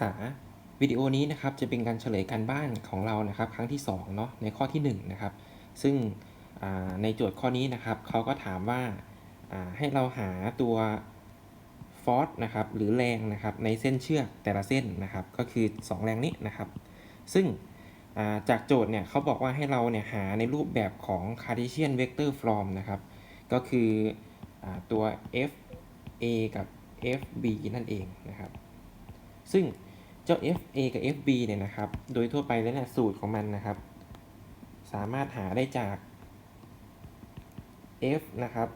ษาวิดีโอนี้นะครับจะเป็นการเฉลยการบ้านของเรานะครับครั้งที่2เนาะในข้อที่1นะครับซึ่งในโจทย์ข้อนี้นะครับเขาก็ถามว่าให้เราหาตัวฟอร์สนะครับหรือแรงนะครับในเส้นเชือกแต่ละเส้นนะครับก็คือ 2 แรงนี้นะครับ ซึ่งาจากโจทย์เนี่ยเขาบอกว่าให้เราเนี่ยหาในรูปแบบของ Cartesian vector form นะครับก็คืออตัว f a กับ f b นั่นเองนะครับ ซึ่ง เจ้า FA กับ FB เนี่ยนะครับ โดยทั่วไปแล้วเนี่ยสูตรของมันนะครับ สามารถหาได้จาก F นะครับ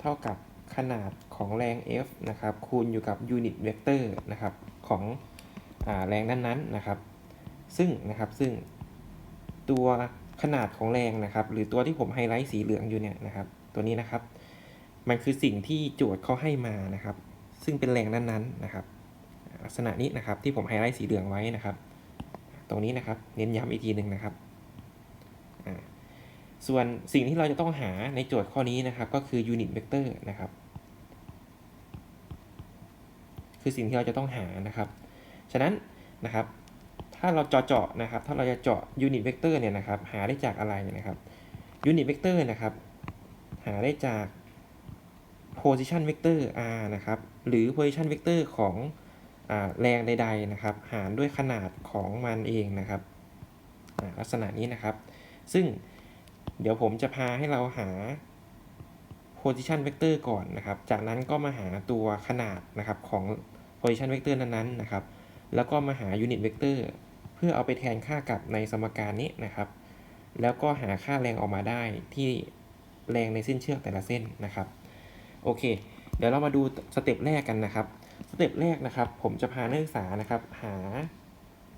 เท่ากับขนาดของแรง F นะครับ คูณอยู่กับยูนิตเวกเตอร์นะครับของอแรงนั้นๆนะครับ ซึ่งนะครับซึ่งตัวขนาดของแรงนะครับ หรือตัวที่ผมไฮไลท์สีเหลืองอยู่เนี่ยนะครับ ตัวนี้นะครับ มันคือสิ่งที่โจทย์เขาให้มานะครับ ซึ่งเป็นแรงนั้นๆนะครับ ลักษณะนี้นะครับที่ผมไฮไลท์สีเหลืองไว้นะครับ ตรงนี้นะครับเน้นย้ำอีกทีหนึ่งนะครับ ส่วนสิ่งที่เราจะต้องหาในโจทย์ข้อนี้นะครับ ก็คือยูนิตเวกเตอร์นะครับ คือสิ่งที่เราจะต้องหานะครับ ฉะนั้นนะครับถ้าเราเจาะนะครับ ถ้าเราจะเจาะยูนิตเวกเตอร์เนี่ยนะครับ หาได้จากอะไรนะครับยูนิตเวกเตอร์นะครับ หาได้จาก position vector r นะครับ หรือ position vector ของ แรงใดๆนะครับ หารด้วยขนาดของมันเองนะครับลักษณะนี้นะครับ ซึ่งเดี๋ยวผมจะพาให้เราหา position vector ก่อนนะครับ จากนั้นก็มาหาตัวขนาดนะครับของ position vector นั้นๆนะครับ แล้วก็มาหา unit vector เพื่อเอาไปแทนค่ากับในสมการนี้นะครับ แล้วก็หาค่าแรงออกมาได้ที่แรงในเส้นเชือกแต่ละเส้นนะครับ โอเค เดี๋ยวเรามาดูสเต็ปแรกกันนะครับ สเต็ปแรกนะครับ ผมจะพานักศึกษานะครับ หา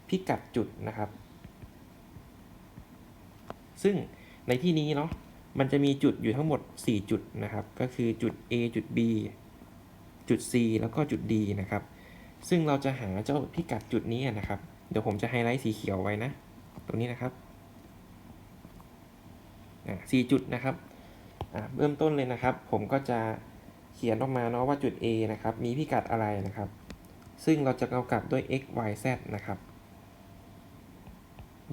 พิกัดจุดนะครับ ซึ่งในที่นี้เนาะมันจะมีจุดอยู่ทั้งหมด 4 จุดนะครับ ก็คือจุด A จุด B จุด C แล้วก็จุด D นะครับ ซึ่งเราจะหาเจ้าพิกัดจุดนี้นะครับ เดี๋ยวผมจะไฮไลท์สีเขียวไว้นะ ตรงนี้นะครับอ่าสี่จุดนะครับอ่าเริ่มต้นเลยนะครับ ผมก็จะ เขียนออกมาเนาะว่าจุด A นะครับ มีพิกัดอะไรนะครับ ซึ่งเราจะกำกับด้วย x y z นะครับ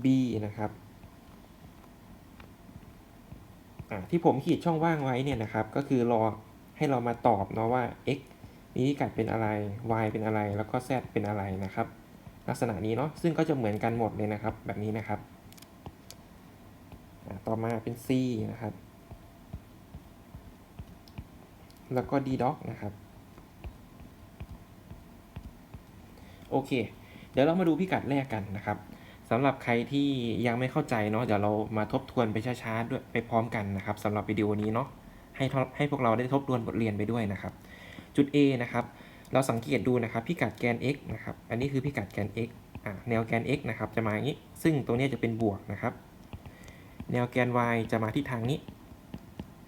B นะครับที่ผมขีดช่องว่างไว้เนี่ยนะครับ ก็คือรอให้เรามาตอบเนาะว่า x มีพิกัดเป็นอะไร y เป็นอะไร แล้วก็ z เป็นอะไรนะครับ ลักษณะนี้เนาะ ซึ่งก็จะเหมือนกันหมดเลยนะครับ แบบนี้นะครับ ต่อมาเป็น c นะครับ แล้วก็ d doc นะครับ โอเค เดี๋ยวเรามาดูพิกัดแรกกันนะครับสำหรับใครที่ยังไม่เข้าใจเนาะเดี๋ยวเรามาทบทวนไปช้าๆด้วยไปพร้อมกันนะครับสำหรับวิดีโอนี้เนาะให้ให้พวกเราได้ทบทวนบทเรียนไปด้วยนะครับ จุด A นะครับเราสังเกตดูนะครับพิกัดแกน x นะครับอันนี้คือพิกัดแกน x อ่าแนวแกน x นะครับจะมาอย่างนี้ ซึ่งตรงนี้จะเป็นบวกนะครับ แนวแกน y จะมาที่ทางนี้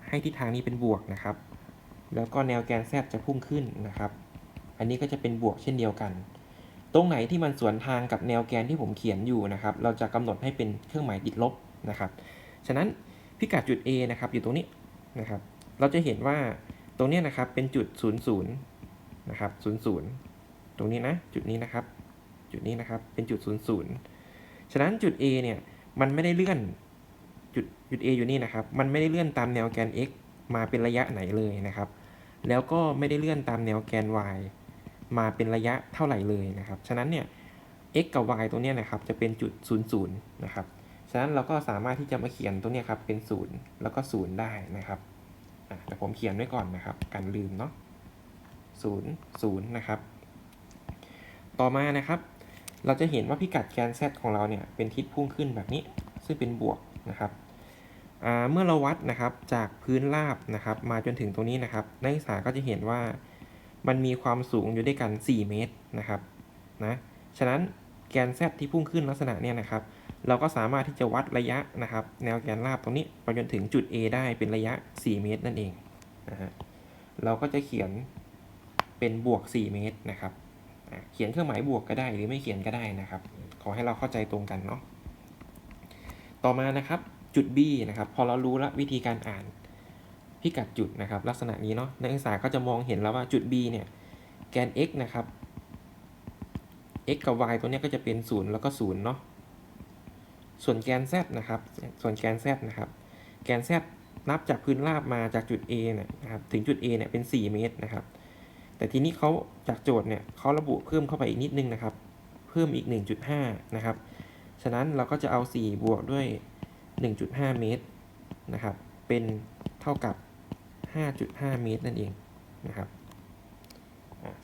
ให้ทิศทางนี้เป็นบวกนะครับ แล้วก็แนวแกน z จะพุ่งขึ้นนะครับ อันนี้ก็จะเป็นบวกเช่นเดียวกัน ตรงไหนที่มันสวนทางกับแนวแกนที่ผมเขียนอยู่นะครับ เราจะกำหนดให้เป็นเครื่องหมายติดลบนะครับ ฉะนั้นพิกัดจุด A นะครับอยู่ตรงนี้นะครับ เราจะเห็นว่าตรงนี้นะครับเป็นจุด 0 0นะครับ00 ตรงนี้นะจุดนี้นะครับ จุดนี้นะครับเป็นจุด 0 0 ฉะนั้นจุด A เนี่ยมันไม่ได้เลื่อนจุดจุด A อยู่นี่นะครับ มันไม่ได้เลื่อนตามแนวแกน x มาเป็นระยะไหนเลยนะครับ แล้วก็ไม่ได้เลื่อนตามแนวแกน y มาเป็นระยะเท่าไหร่เลยนะครับ ฉะนั้นเนี่ย x กับ y ตัวเนี้ยนะครับจะเป็นจุด 0 0 นะครับ ฉะนั้นเราก็สามารถที่จะมาเขียนตัวเนี้ยครับเป็น 0 แล้วก็ 0 ได้นะครับอะแต่ผมเขียนไว้ก่อนนะครับกันลืมเนาะ0 0 นะครับ ต่อมานะครับ เราจะเห็นว่าพิกัดแกน z ของเราเนี่ยเป็นทิศพุ่งขึ้นแบบนี้ ซึ่งเป็นบวกนะครับ เมื่อเราวัดนะครับจากพื้นราบนะครับมาจนถึงตรงนี้นะครับนักศึกษาก็จะเห็นว่ามันมีความสูงอยู่ด้วยกัน 4 เมตรนะครับนะฉะนั้นแกน z ที่พุ่งขึ้นลักษณะเนี้ยนะครับ เราก็สามารถที่จะวัดระยะนะครับ แนวแกนราบตรงนี้ไปจนถึงจุด A ได้เป็นระยะ 4 เมตรนั่นเองนะฮะเราก็จะเขียนเป็นบวก 4 เมตรนะครับเขียนเครื่องหมายบวกก็ได้หรือไม่เขียนก็ได้นะครับ ขอให้เราเข้าใจตรงกันเนาะต่อมานะครับ จุด B นะครับ พอเรารู้แล้ววิธีการอ่านพิกัดจุดนะครับ ลักษณะนี้เนาะนักศึกษาก็จะมองเห็นแล้วว่าจุด B เนี่ยแกน x นะครับ x กับ y ตัวเนี้ยก็จะเป็น 0 แล้วก็0เนาะส่วนแกน z นะครับ ส่วนแกน z นะครับ แกน z นับจากพื้นราบมาจากจุด A เนี่ยนะครับถึงจุด A เนี่ยเป็น 4 เมตรนะครับ แต่ทีนี้เขาจากโจทย์เนี่ยเขาระบุเพิ่มเข้าไปอีกนิดนึงนะครับ เพิ่มอีก 1.5 นะครับ ฉะนั้นเราก็จะเอา 4 บวกด้วย 1.5 เมตรนะครับ เป็นเท่ากับ 5.5 เมตรนั่นเองนะครับ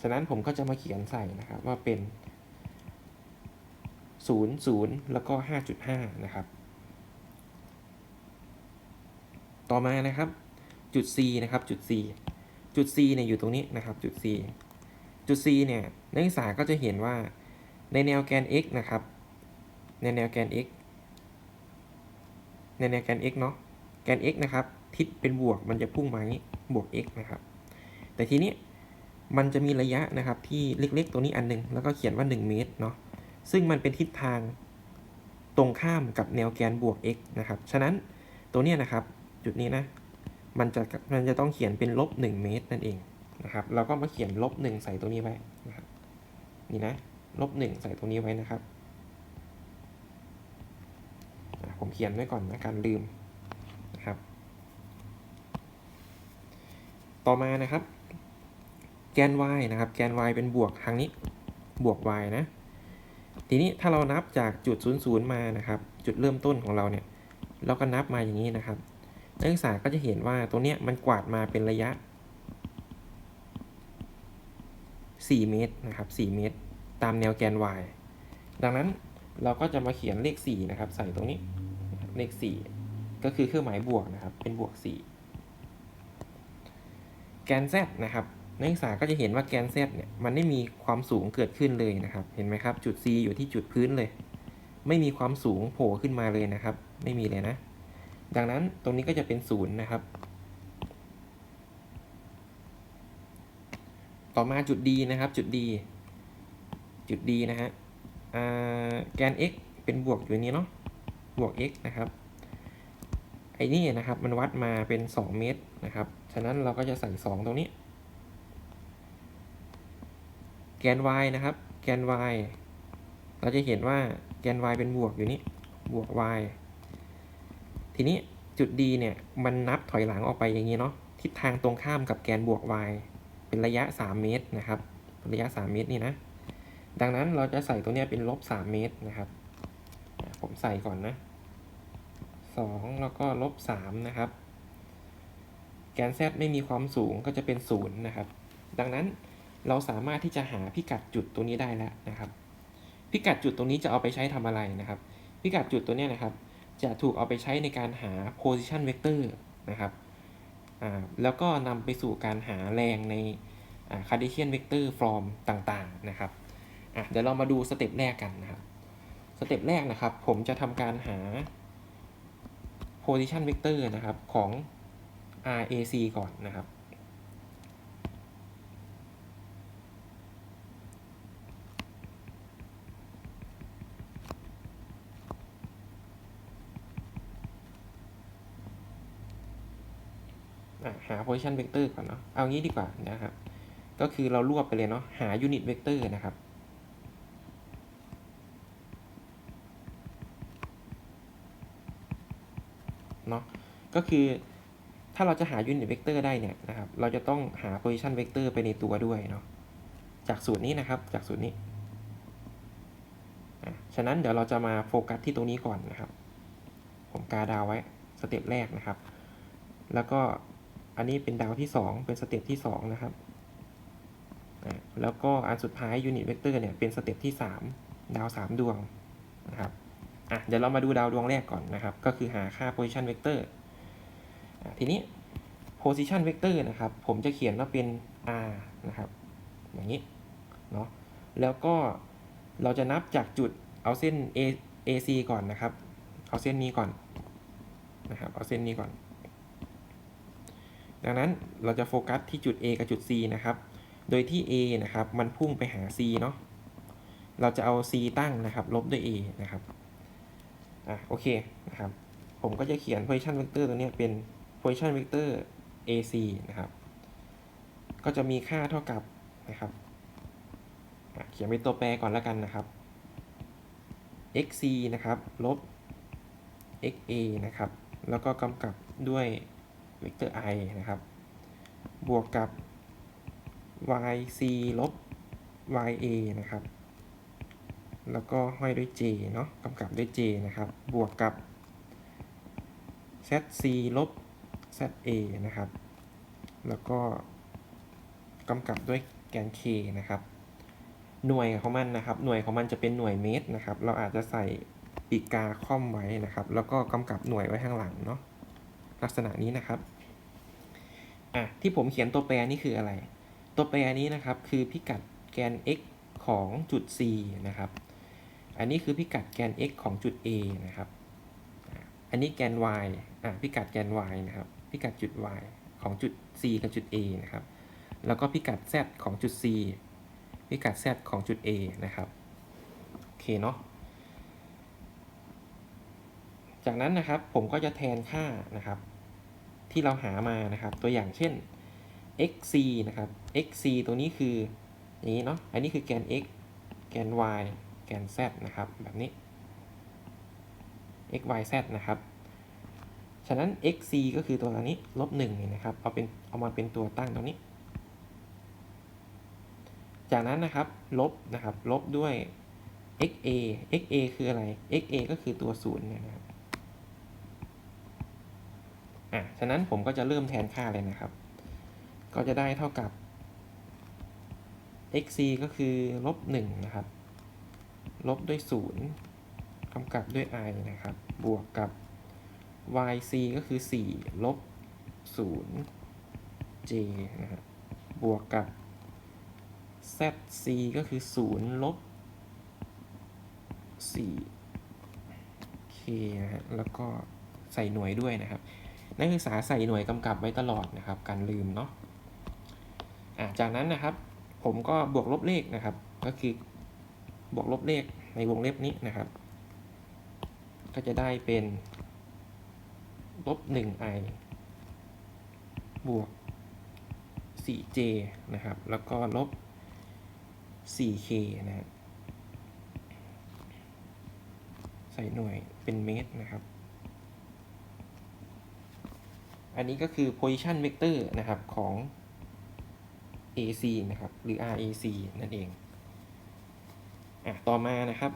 ฉะนั้นผมก็จะมาเขียนใส่นะครับว่าเป็น 0 0 แล้วก็ 5.5 นะครับ ต่อมานะครับ จุด C นะครับ จุด C จุด C เนี่ยอยู่ตรงนี้นะครับ จุด C จุด C เนี่ยนักศึกษาก็จะเห็นว่าในแนวแกน x นะครับ ในแนวแกน x ในแนวแกน x เนาะแกน x นะครับ ทิศเป็นบวกมันจะพุ่งมาอย่างนี้บวก x นะครับ แต่ทีนี้มันจะมีระยะนะครับที่เล็กๆ ตัวนี้อันหนึงแล้วก็เขียนว่า 1 เมตรเนาะซึ่งมันเป็นทิศทางตรงข้ามกับแนวแกนบวก x นะครับ ฉะนั้นตัวเนี้ยนะครับจุดนี้นะมันจะมันจะต้องเขียนเป็นลบ 1 เมตรนั่นเองนะครับเราก็มาเขียนลบ 1 ใส่ตรงนี้ไว้นะครับนี่นะลบ 1 ใส่ตรงนี้ไว้นะครับอะ ผมเขียนไว้ก่อนนะการลืมนะครับ ต่อมานะครับ แกน y นะครับ แกน y เป็นบวกทางนี้บวก y นะ ทีนี้ถ้าเรานับจากจุด 0 0 มานะครับ จุดเริ่มต้นของเราเนี่ย เราก็นับมาอย่างนี้นะครับ นักศึกษาก็จะเห็นว่าตัวเนี้ยมันกวาดมาเป็นระยะ 4 เมตรนะครับ 4 เมตร ตามแนวแกน y ดังนั้นเราก็จะมาเขียนเลข 4 นะครับ ใส่ตรงนี้ เลข 4 ก็คือเครื่องหมายบวกนะครับ เป็นบวก 4 แกน z นะครับนักศึกษาก็จะเห็นว่าแกน z เนี่ยมันไม่มีความสูงเกิดขึ้นเลยนะครับ เห็นไหมครับ จุด c อยู่ที่จุดพื้นเลย ไม่มีความสูงโผล่ขึ้นมาเลยนะครับ ไม่มีเลยนะ ดังนั้นตรงนี้ก็จะเป็นศูนย์นะครับ ต่อมาจุด D นะครับ จุด D จุด D นะฮะแกน x เป็นบวกอยู่นี้เนาะ บวก x นะครับ ไอ้นี่นะครับมันวัดมาเป็น 2 เมตรนะครับ ฉะนั้นเราก็จะใส่ 2 ตรงนี้ แกน y นะครับ แกน y เราจะเห็นว่าแกน y เป็นบวกอยู่นี้บวก y ทีนี้จุด D เนี่ยมันนับถอยหลังออกไปอย่างนี้เนาะทิศทางตรงข้ามกับแกนบวก y เป็นระยะ 3 เมตรนะครับ ระยะ 3 เมตรนี่นะ ดังนั้นเราจะใส่ตัวนี้เป็นลบ 3 เมตรนะครับ ผมใส่ก่อนนะ 2 แล้วก็ลบ3นะครับ แกน z ไม่มีความสูงก็จะเป็น 0 นะครับ ดังนั้นเราสามารถที่จะหาพิกัดจุดตัวนี้ได้แล้วนะครับ พิกัดจุดตรงนี้จะเอาไปใช้ทำอะไรนะครับ พิกัดจุดตัวนี้นะครับ จะถูกเอาไปใช้ในการหา position vector นะครับแล้วก็นำไปสู่การหาแรงใน Cartesian vector form ต่างๆนะครับเดี๋ยวเรามาดูสเต็ปแรกกันนะครับ สเต็ปแรกนะครับ ผมจะทำการหา position vector นะครับของ RAC ก่อนนะครับ หา position vector ก่อนเนาะ เอางี้ดีกว่านะครับ ก็คือเรารวบไปเลยเนาะ หา unit vector นะครับ เนาะ ก็คือถ้าเราจะหา unit vector ได้เนี่ยนะครับ เราจะต้องหา position vector ไปในตัวด้วยเนาะ จากสูตรนี้นะครับ จากสูตรนี้อะฉะนั้นเดี๋ยวเราจะมาโฟกัสที่ตรงนี้ก่อนนะครับ ผมกาดาวไว้สเต็ปแรกนะครับ แล้วก็อันนี้เป็นดาวที่ 2 เป็นสเต็ปที่ 2 นะครับอะแล้วก็อันสุดท้ายยูนิตเวกเตอร์เนี่ยเป็นสเต็ปที่ 3 ดาว 3 ดวงนะครับ อะ เดี๋ยวเรามาดูดาวดวงแรกก่อนนะครับ ก็คือหาค่า position vector อะ ทีนี้ position vector นะครับ ผมจะเขียนว่าเป็น r นะครับ อย่างนี้ เนาะ แล้วก็เราจะนับจากจุดเอาเส้น A AC ก่อนนะครับ เอาเส้นนี้ก่อนนะครับ เอาเส้นนี้ก่อน ดังนั้นเราจะโฟกัสที่จุด A กับจุด C นะครับ โดยที่ A นะครับ มันพุ่งไปหา C เนาะ เราจะเอา C ตั้งนะครับ ลบด้วย A นะครับ อะ โอเค นะครับ ผมก็จะเขียน position vector ตัวนี้เป็น position vector AC นะครับ ก็จะมีค่าเท่ากับนะครับเขียนเป็นตัวแปรก่อนแล้วกันนะครับ xc นะครับ ลบ xa นะครับ แล้วก็กำกับด้วยเวกเตอร์ i นะครับ บวกกับ yc ลบ ya นะครับ แล้วก็ห้อยด้วย j เนาะกำกับด้วย j นะครับ บวกกับ zc ลบ za นะครับ แล้วก็กำกับด้วยแกน k นะครับ หน่วยของมันนะครับ หน่วยของมันจะเป็นหน่วยเมตรนะครับ เราอาจจะใส่ปีกกาค่อมไว้นะครับ แล้วก็กำกับหน่วยไว้ข้างหลังเนาะ ลักษณะนี้นะครับ อะ ที่ผมเขียนตัวแปรนี่คืออะไร ตัวแปรนี้นะครับ คือพิกัดแกน x ของจุด c นะครับ อันนี้คือพิกัดแกน x ของจุด a นะครับ อันนี้แกน y อะพิกัดแกน y นะครับ พิกัดจุด y ของจุด c กับจุด a นะครับ แล้วก็พิกัด z ของจุด c พิกัด z ของจุด a นะครับ โอเคเนาะ จากนั้นนะครับผมก็จะแทนค่านะครับ ที่เราหามานะครับ ตัวอย่างเช่น xc นะครับ xc ตัวนี้คืออย่างนี้เนาะ อันนี้คือแกน x แกน y แกน z นะครับ แบบนี้ x y z นะครับ ฉะนั้น xc ก็คือตัวนี้ลบหนึ่งนี่นะครับ เอาเป็นเอามาเป็นตัวตั้งตรงนี้ จากนั้นนะครับ ลบนะครับ ลบด้วย xa xa คืออะไร xa ก็คือตัวศูนย์เนี่ยนะครับ อะ ฉะนั้นผมก็จะเริ่มแทนค่าเลยนะครับ ก็จะได้เท่ากับ xc ก็คือลบหนึ่งนะครับ ลบด้วยศูนย์กำกับด้วย i นะครับ บวกกับ yc ก็คือ 4 ลบ 0 j นะครับวกกับ zc ก็คือ 0 ลบ 4 k นะฮะแล้วก็ใส่หน่วยด้วยนะครับ นักศึกษาใส่หน่วยกำกับไว้ตลอดนะครับ การลืมเนาะะจากนั้นนะครับ ผมก็บวกลบเลขนะครับ ก็คือบวกลบเลขในวงเล็บนี้นะครับ ก็จะได้เป็น ลบ 1i บวก 4j นะครับ แล้วก็ลบ 4k นะฮะใส่หน่วยเป็นเมตรนะครับ อันนี้ก็คือ position vector นะครับของ AC นะครับ หรือ RAC นั่นเอง อะ ต่อมานะครับ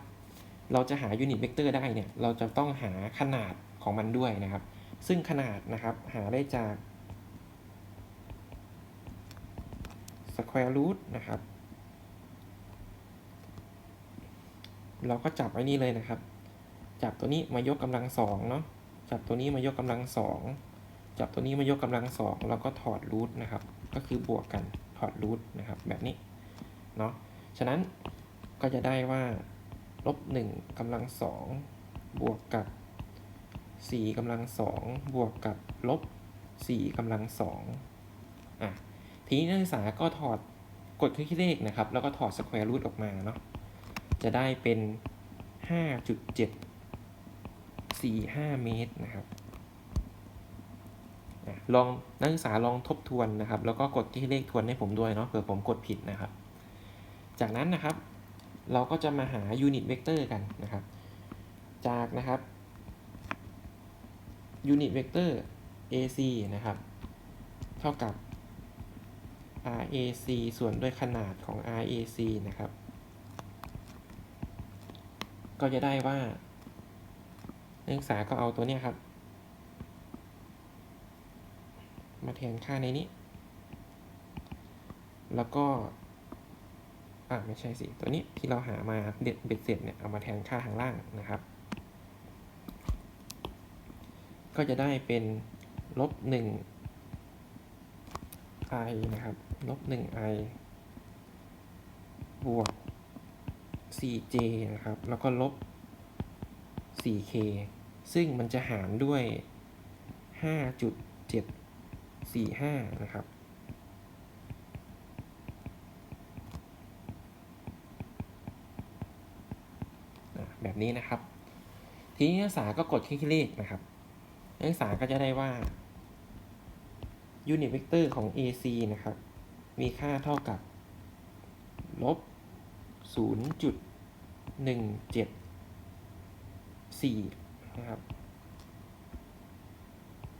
เราจะหา unit vector ได้เนี่ย เราจะต้องหาขนาดของมันด้วยนะครับ ซึ่งขนาดนะครับหาได้จาก square root นะครับ เราก็จับไว้นี่เลยนะครับ จับตัวนี้มายกกำลังสองเนาะ จับตัวนี้มายกกำลังสอง จับตัวนี้มายกกำลังสองแล้วก็ถอดรูทนะครับ ก็คือบวกกันถอดรูทนะครับแบบนี้เนาะ ฉะนั้นก็จะได้ว่าลบหนึ่งกำลังสองบวกกับ สี่กำลังสองบวกกับลบสี่กำลังสองอะทีนี้นักศึกษาก็ถอดกดที่เลขนะครับ แล้วก็ถอดสแควร์รูทออกมาเนาะจะได้เป็นห้าจุดเจ็ดสี่ห้าเมตรนะครับลองนักศึกษาลองทบทวนนะครับ แล้วก็กดที่เลขทวนให้ผมด้วยเนาะเผื่อผมกดผิดนะครับ จากนั้นนะครับ เราก็จะมาหายูนิตเวกเตอร์กันนะครับ จากนะครับ ยูนิตเวกเตอร์ AC นะครับ เท่ากับ RAC ส่วนด้วยขนาดของ RAC นะครับ ก็จะได้ว่า นักศึกษาก็เอาตัวเนี้ยครับ มาแทนค่าในนี้ แล้วก็ อ่าไม่ใช่สิ ตัวนี้ที่เราหามาเด็ดเบ็ดเสร็จเนี่ย เอามาแทนค่าข้างล่างนะครับ ก็จะได้เป็นลบหนึ่ง i นะครับลบหนึ่ง i บวก 4j นะครับ แล้วก็ลบ 4k ซึ่งมันจะหารด้วย 5.745 นะครับ แบบนี้นะครับ ทีนี้นักศึกษาก็กดคลิกเลขนะครับ นักศึกษาก็จะได้ว่ายูนิตเวกเตอร์ของ AC นะครับ มีค่าเท่ากับ ลบ 0.174 นะครับ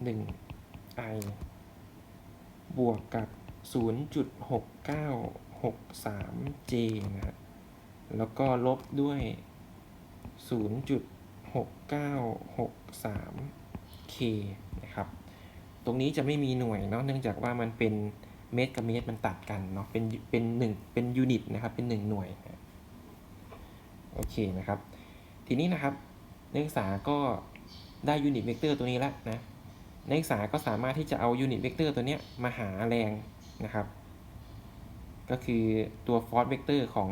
1i บวกกับ 0.6963j นะครับแล้วก็ลบด้วย 0.6963 k นะครับตรงนี้จะไม่มีหน่วยเนาะเนื่องจากว่ามันเป็นเมตรกับเมตรมันตัดกันเนาะเป็นเป็นหนึ่งเป็นยูนิตนะครับเป็น 1 หน่วยโอเคนะครับ ทีนี้นะครับนักศึกษาก็ได้ยูนิตเวกเตอร์ตัวนี้แล้วนะนักศึกษาก็สามารถที่จะเอายูนิตเวกเตอร์ตัวนี้มาหาแรงนะครับ ก็คือตัวฟอร์สเวกเตอร์ของ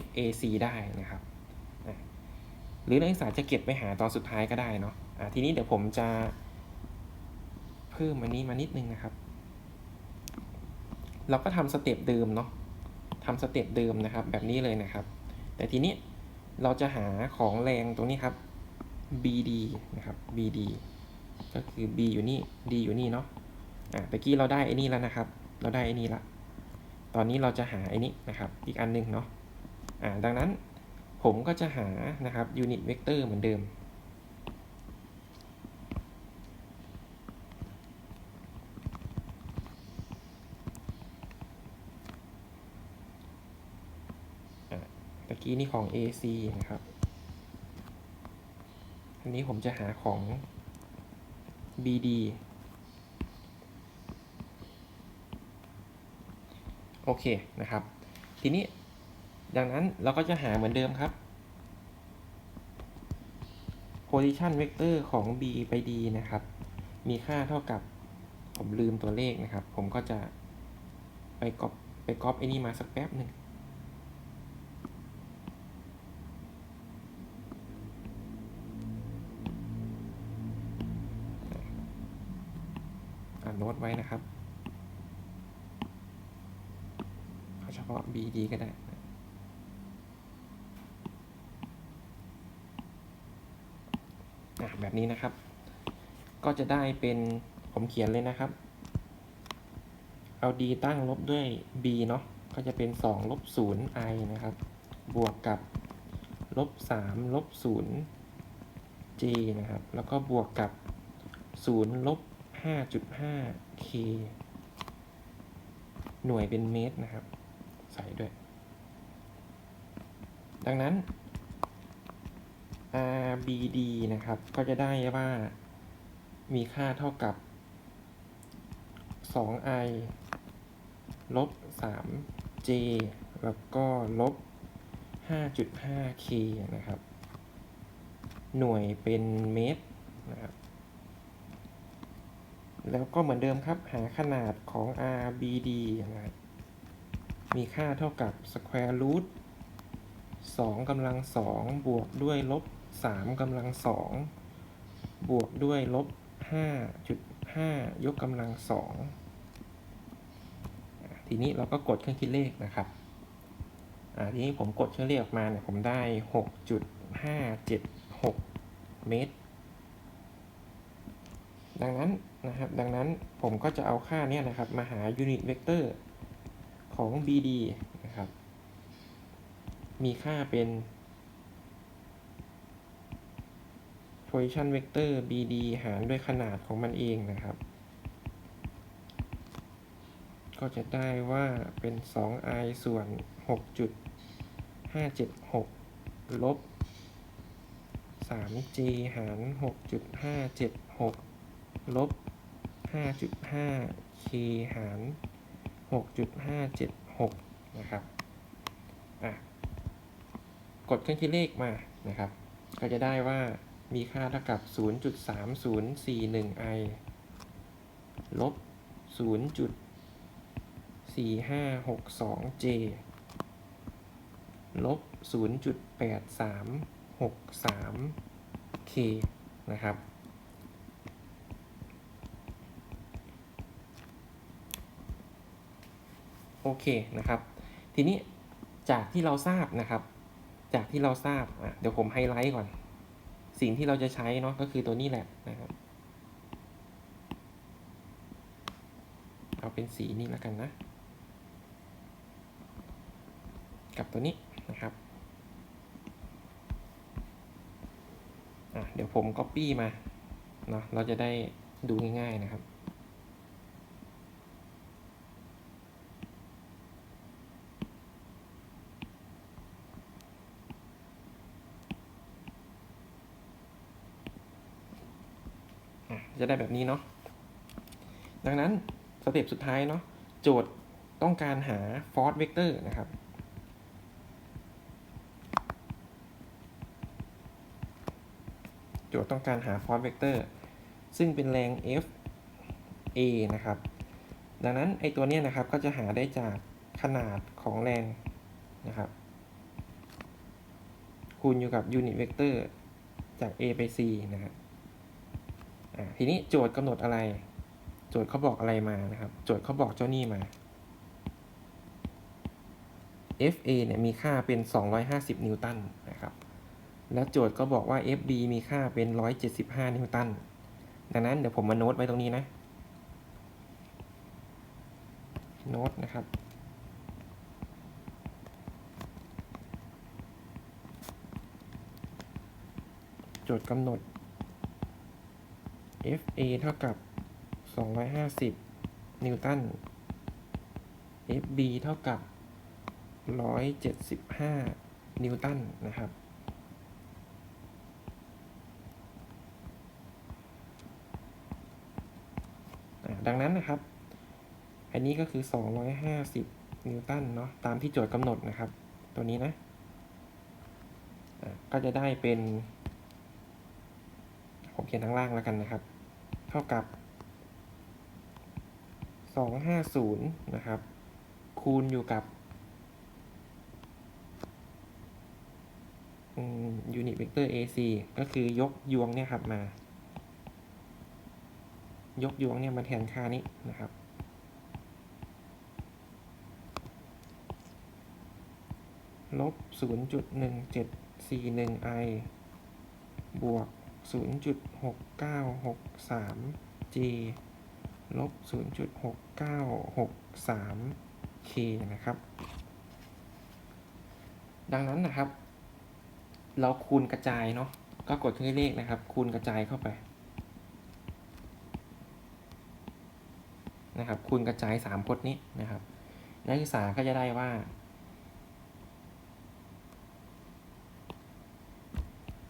FAC ได้นะครับ หรือนักศึกษาจะเก็บไปหาตอนสุดท้ายก็ได้เนาะ ทีนี้เดี๋ยวผมจะเพิ่มอันนี้มานิดนึงนะครับ เราก็ทำสเต็ปเดิมเนาะทำสเต็ปเดิมนะครับ แบบนี้เลยนะครับ แต่ทีนี้เราจะหาของแรงตรงนี้ครับ BD นะครับ BD ก็คือ B อยู่นี่ D อยู่นี่เนาะอะตะกี้เราได้ไอ้นี่แล้วนะครับ เราได้ไอ้นี่ละ ตอนนี้เราจะหาไอ้นี้นะครับ อีกอันหนึ่งเนาะอ่าดังนั้นผมก็จะหานะครับยูนิตเวกเตอร์เหมือนเดิม ตะ กี้นี่ของ AC นะครับ อันนี้ผมจะหาของ BD โอเคนะครับ ทีนี้ดังนั้นเราก็จะหาเหมือนเดิมครับ position vector ของ b ไป d นะครับ มีค่าเท่ากับผมลืมตัวเลขนะครับ ผมก็จะไปก๊อปไปก๊อปไอ้นี่มาสักแป๊บหนึ่งอ่านโน้ต ไว้นะครับเอาเฉพาะ BD ก็ได้แบบนี้นะครับ ก็จะได้เป็นผมเขียนเลยนะครับ เอา d ตั้งลบด้วย b เนาะ ก็จะเป็น2ลบ0 i นะครับ บวกกับลบ3ลบ0 j นะครับ แล้วก็บวกกับ0ลบ 5.5 k หน่วยเป็นเมตรนะครับ ใส่ด้วย ดังนั้น RBD นะครับ ก็จะได้ว่ามีค่าเท่ากับ 2i ลบ 3j แล้วก็ลบ 5.5k นะครับ หน่วยเป็นเมตรนะครับ แล้วก็เหมือนเดิมครับ หาขนาดของ RBD นะครับมีค่าเท่ากับ square root 2กำลัง2บวกด้วยลบ3กำลัง2บวกด้วยลบ5.5 ยกกำลัง2ทีนี้เราก็กดเครื่องคิดเลขนะครับทีนี้ผมกดเครื่องเลขออกมาเนี่ยผมได้ 6.576 เมตร ดังนั้น นะครับ ดังนั้นผมก็จะเอาค่านี้นะครับ มาหายูนิตเวกเตอร์ของ BD นะครับ มีค่าเป็น position vector BD หารด้วยขนาดของมันเองนะครับ ก็จะได้ว่าเป็น 2i ส่วน 6.576 ลบ 3j หาร 6.576 ลบ 5.5k หาร 6.576 นะครับ อะ กดเครื่องคิดเลขมา นะครับ ก็จะได้ว่ามีค่าเท่ากับ 0.3041i ลบ 0.4562j ลบ 0.8363k นะครับ โอเคนะครับ ทีนี้จากที่เราทราบนะครับ จากที่เราทราบอะเดี๋ยวผมไฮไลท์ก่อน สิ่งที่เราจะใช้เนาะก็คือตัวนี้แหละนะครับ เอาเป็นสีนี้แล้วกันนะ กับตัวนี้นะครับเดี๋ยวผม Copy มาเนาะเราจะได้ดูง่ายๆนะครับ จะได้แบบนี้เนาะดังนั้นสเต็ปสุดท้ายเนาะโจทย์ต้องการหา force vector นะครับโจทย์ต้องการหา force vector ซึ่งเป็นแรง F A นะครับ ดังนั้นไอตัวเนี้ยนะครับก็จะหาได้จากขนาดของแรงนะครับ คูณอยู่กับ unit vector จาก A ไป C นะครับ ทีนี้โจทย์กำหนดอะไร โจทย์เขาบอกอะไรมานะครับ โจทย์เขาบอกเจ้านี่มา FA เนี่ยมีค่าเป็น 250 นิวตันนะครับ แล้วโจทย์ก็บอกว่า FB มีค่าเป็น 175 นิวตัน ดังนั้นเดี๋ยวผมมาโน้ตไว้ตรงนี้นะ โน้ตนะครับ โจทย์กำหนด FA เท่ากับ 250 นิวตัน FB เท่ากับ 175 นิวตันนะครับ ดังนั้นนะครับ อันนี้ก็คือ 250 นิวตันเนาะ ตามที่โจทย์กำหนดนะครับ ตัวนี้นะ ก็จะได้เป็น ผมเขียนทางล่างแล้วกันนะครับ เท่ากับ 250 นะครับ คูณอยู่กับยูนิตเวกเตอร์ AC ก็คือยกยวงเนี่ยครับมา ยกยวงเนี่ยมาแทนค่านี้นะครับ ลบ 0.1741 i บวก 0.6963 j ลบ 0.6963 k นะครับ ดังนั้นนะครับ เราคูณกระจายเนาะ ก็กดเครื่องเลขนะครับ คูณกระจายเข้าไป นะครับ คูณกระจายสามพจน์นี้นะครับ นักศึกษาก็จะได้ว่า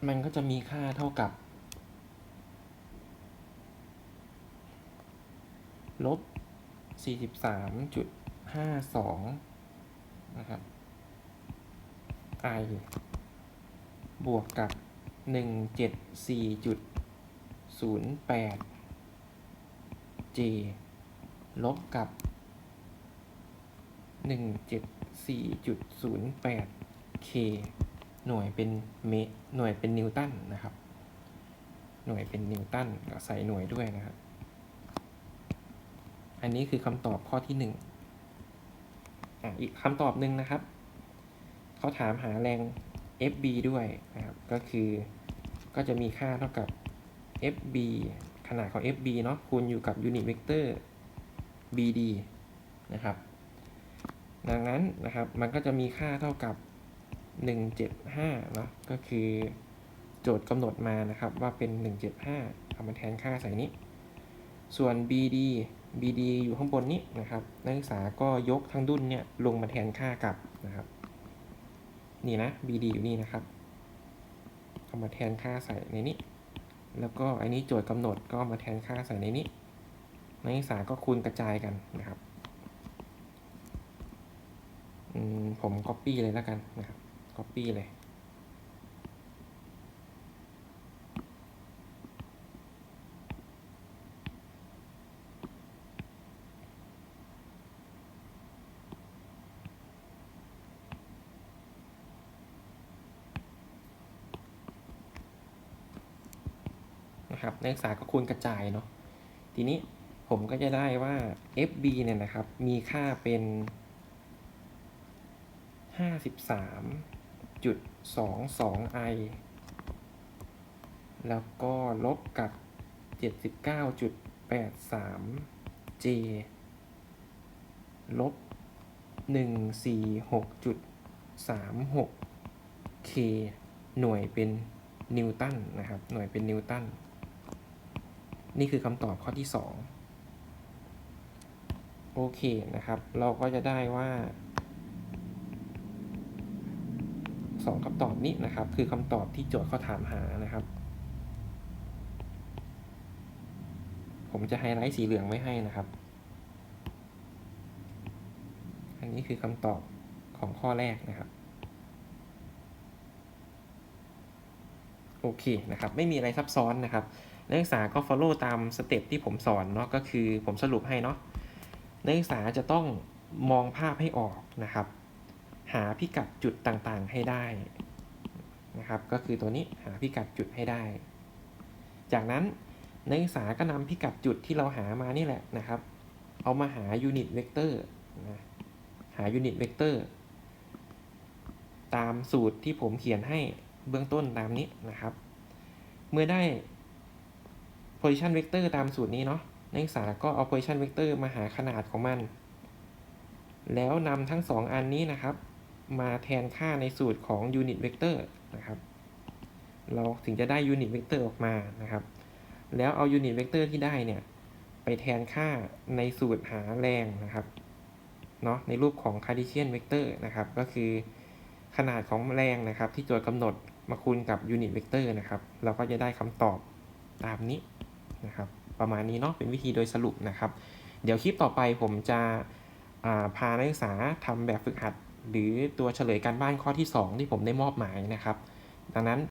มันก็จะมีค่าเท่ากับ ลบ 43.52 นะครับ i บวกกับ 174.08 j ลบกับ 174.08 k หน่วยเป็นเมหน่วยเป็นนิวตันนะครับ หน่วยเป็นนิวตันก็ใส่หน่วยด้วยนะครับ อันนี้คือคำตอบข้อที่หนึ่งอีกคำตอบหนึ่งนะครับ เขาถามหาแรง FB ด้วยนะครับ ก็คือก็จะมีค่าเท่ากับ FB ขนาดของ FB เนาะคูณอยู่กับ unit vector BD นะครับ ดังนั้นนะครับมันก็จะมีค่าเท่ากับ 175เนาะก็คือโจทย์กำหนดมานะครับว่าเป็น 175เอามาแทนค่าใส่นี้ ส่วน BD BD อยู่ข้างบนนี้นะครับนักศึกษาก็ยกทั้งดุนเนี่ยลงมาแทนค่ากลับนะครับ นี่นะ BD อยู่นี่นะครับเอามาแทนค่าใส่ในนี้ แล้วก็อันนี้โจทย์กำหนดก็มาแทนค่าใส่ในนี้นักศึกษาก็คูณกระจายกันนะครับผม Copy เลยแล้วกันนะครับ Copy เลย นะครับนักศึกษาก็คูณกระจายเนาะทีนี้ผมก็จะได้ว่า FB เนี่ยนะครับ มีค่าเป็น53.22 i แล้วก็ลบกับ 79.83 j ลบ 146.86 36 k หน่วยเป็นนิวตันนะครับ หน่วยเป็นนิวตัน นี่คือคำตอบข้อที่ 2 โอเคนะครับ เราก็จะได้ว่าสองคำตอบนี้นะครับ คือคำตอบที่โจทย์เขาถามหานะครับ ผมจะไฮไลท์สีเหลืองไว้ให้นะครับ อันนี้คือคำตอบของข้อแรกนะครับโอเคนะครับ ไม่มีอะไรซับซ้อนนะครับ นักศึกษาก็ follow ตามสเต็ปที่ผมสอนเนาะก็คือผมสรุปให้เนาะนักศึกษาจะต้องมองภาพให้ออกนะครับ หาพิกัดจุดต่างๆให้ได้นะครับ ก็คือตัวนี้หาพิกัดจุดให้ได้ จากนั้นนักศึกษาก็นำพิกัดจุดที่เราหามานี่แหละนะครับ เอามาหายูนิตเวกเตอร์นะหายูนิตเวกเตอร์ตามสูตรที่ผมเขียนให้เบื้องต้นตามนี้นะครับ เมื่อได้ position vector ตามสูตรนี้เนาะนักศึกษาก็เอา position vector มาหาขนาดของมัน แล้วนำทั้งสองอันนี้นะครับ มาแทนค่าในสูตรของ unit vector นะครับ เราถึงจะได้ unit vector ออกมานะครับ แล้วเอา unit vector ที่ได้เนี่ย ไปแทนค่าในสูตรหาแรงนะครับเนาะในรูปของ Cartesian vector นะครับ ก็คือขนาดของแรงนะครับ ที่โจทย์กำหนดมาคูณกับ unit vector นะครับ เราก็จะได้คำตอบตามนี้ นะครับประมาณนี้เนาะเป็นวิธีโดยสรุปนะครับ เดี๋ยวคลิปต่อไปผมจะาพานักศึกษาทำแบบฝึกหัด หรือตัวเฉลยการบ้านข้อที่ 2 ที่ผมได้มอบหมายนะครับ ดังนั้น